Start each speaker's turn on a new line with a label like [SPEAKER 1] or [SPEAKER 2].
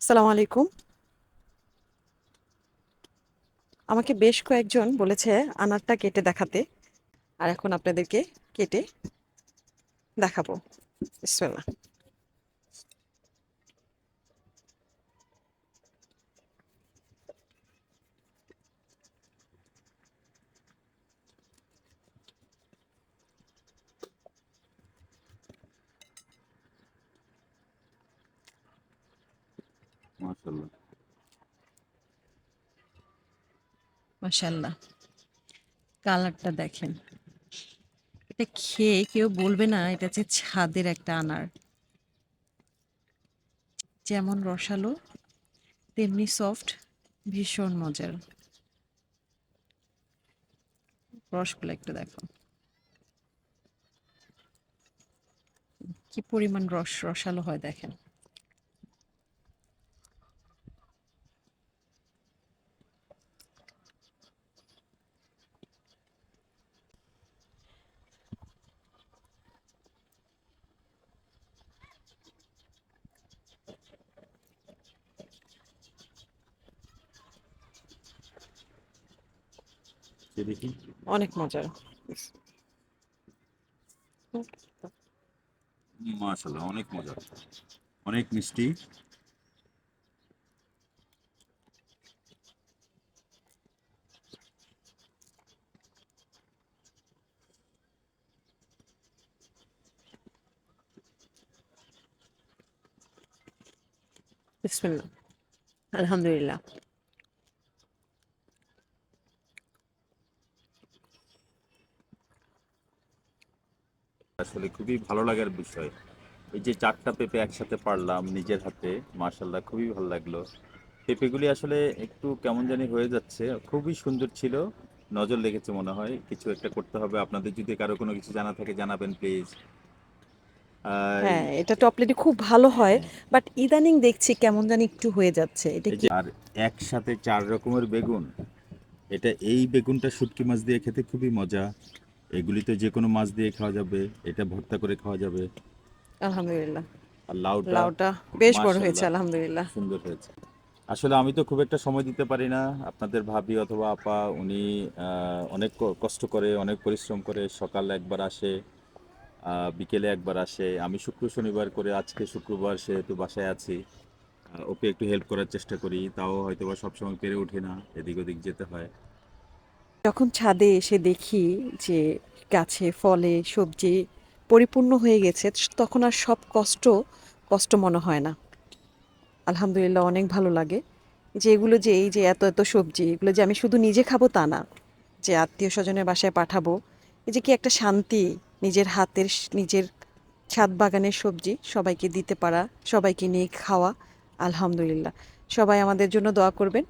[SPEAKER 1] সালাম আলাইকুম। আমাকে বেশ কয়েকজন বলেছে আনারটা কেটে দেখাতে। আর এখন আপনাদেরকে কেটে দেখাবো। বিসমিল্লাহ।
[SPEAKER 2] মাশাল্লাহ
[SPEAKER 1] মাশাল্লাহ কালারটা দেখেন। এটা খেয়ে কেউ বলবে না, এটা হচ্ছে ছাদের একটা আনার। যেমন রসালো, তেমনি সফট, ভীষণ মজার। রসগুলো একটু দেখো। কি পরিমাণ রস, রসালো হয় দেখেন। অনেক মজার।
[SPEAKER 2] মাশাল্লাহ অনেক মজা অনেক মিষ্টি।
[SPEAKER 1] বিসমিল্লাহ। আলহামদুলিল্লাহ।
[SPEAKER 2] আসলে খুবই ভালো লাগার বিষয়। এই যে চারটা পেঁপে একসাথে পারলাম নিজের হাতে মাশাল্লাহ খুবই ভালো লাগল। পেঁপেগুলি আসলে একটু কেমন জানি হয়ে যাচ্ছে খুবই সুন্দর ছিল নজর লেগেছে মনে হয় কিছু একটা করতে হবে। আপনাদের যদি কারও কোনো কিছু জানা থাকে জানাবেন প্লিজ
[SPEAKER 1] হ্যাঁ এটা টপলেটে খুব ভালো হয় বাট ইদানিং দেখছি কেমন জানি একটু হয়ে যাচ্ছে। এটা কি
[SPEAKER 2] আর একসাথে চার রকমের বেগুন এটা এই বেগুনটা শুটকি মাছ দিয়ে খেতে খুবই মজা। এগুলি তো যে কোনো মাছ দিয়ে খাওয়া যাবে এটা ভর্তা করে খাওয়া যাবে।
[SPEAKER 1] আলহামদুলিল্লাহ।
[SPEAKER 2] আর লাউটা
[SPEAKER 1] লাউটা বেশ বড় হয়েছে আলহামদুলিল্লাহ।
[SPEAKER 2] সুন্দর হয়েছে। আসলে আমি তো খুব একটা সময় দিতে পারি না। আপনাদের ভাবি অথবা আপা উনি অনেক কষ্ট করে অনেক পরিশ্রম করে সকাল একবার আসে বিকেলে একবার আসে। আমি শুক্র শনিবার করে আজকে শুক্রবার সেহেতু বাসায় আছি। ওকে একটু হেল্প করার চেষ্টা করি। তাও হয়তো বা সবসময় পেরে ওঠে না এদিক ওদিক যেতে হয়।
[SPEAKER 1] যখন ছাদে এসে দেখি যে গাছে ফলে সবজি পরিপূর্ণ হয়ে গেছে, তখন আর সব কষ্ট কষ্ট মনে হয় না। আলহামদুলিল্লাহ অনেক ভালো লাগে যে এগুলো যে এই যে এত এত সবজি, এগুলো যে আমি শুধু নিজে খাব তা না, যে আত্মীয় স্বজনের বাসায় পাঠাবো, এই যে কি একটা শান্তি নিজের হাতের নিজের ছাদ বাগানের সবজি সবাইকে দিতে পারা, সবাইকে নিয়ে খাওয়া, আলহামদুলিল্লাহ। সবাই আমাদের জন্য দোয়া করবেন।